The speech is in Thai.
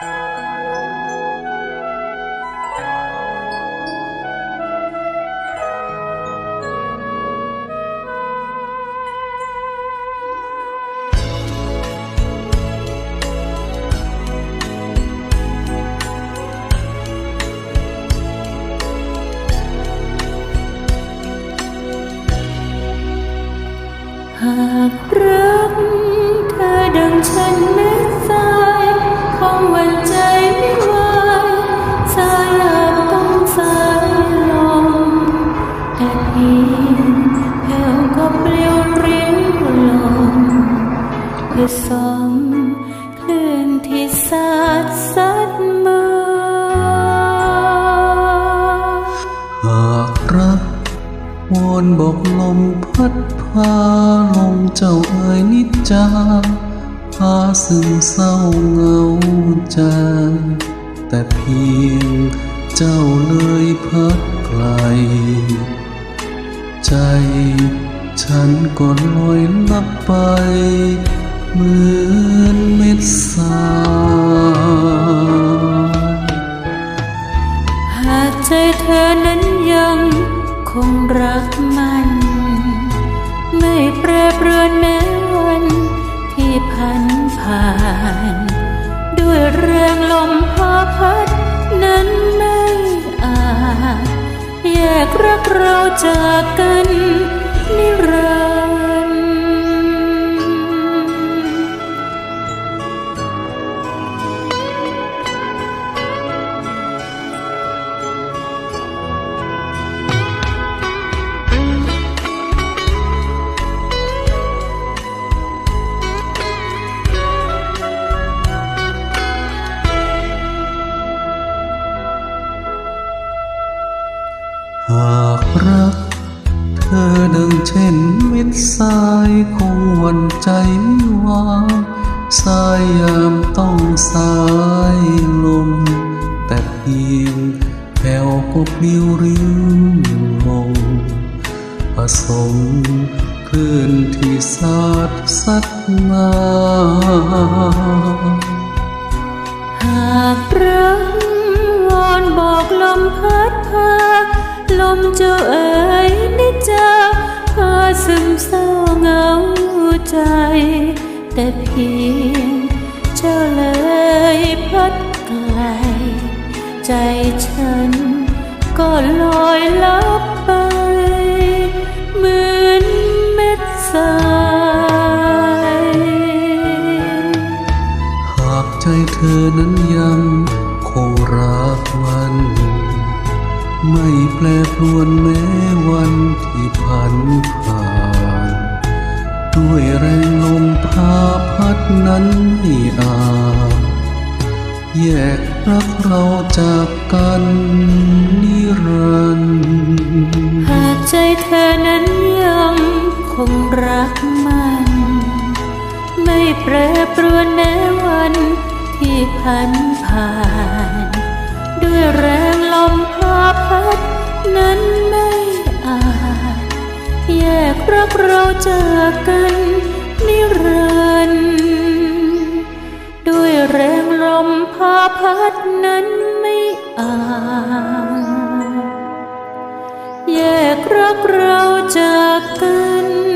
ห แถวก็เรี่ยวริ้วลมเพื่อสมคลื่นที่สาดซัดมาหากรักวอนบอกลมพัดพาลมเจ้าเอ่ยนิจจาพาซึมเศร้าเหงาใจ แต่เพียงเจ้าเลยพัดไกล ใจ ฉันก็ลอยลับไป เหมือนเม็ดสา กรักเราจากกันนิรันด หากรัก เธอดังเช่นเม็ดทรายคงหวันใจไม่วางสายยามต้องสายลม แต่เพียงแผ่วก็ปลิวริ้วลงผสมคลื่นที่สาดซัดมาหากรักวอนบอก ใจ แต่เพียงเจ้าเลยพัดไกล ใจฉันก็ลอยลับไป เหมือนเม็ดทรายหากใจเธอนั้นยังคงรักมันไม่แปรปรวนแม้วันที่ผ่านผ่าน ด้วยแรงลมพาพัดนั้นไม่อาจแยกรักเราจากกันนิรันดร์หากใจเธอนั้นยังคงรักมัน ไม่แปรปรวนแม้วันที่พันผ่าน ด้วยแรงลมพาพัดนั้น รักเราจากกันนิรันดร์ด้วยแรงลมพาพัดนั้นไม่อาจแยกรักเราจากกัน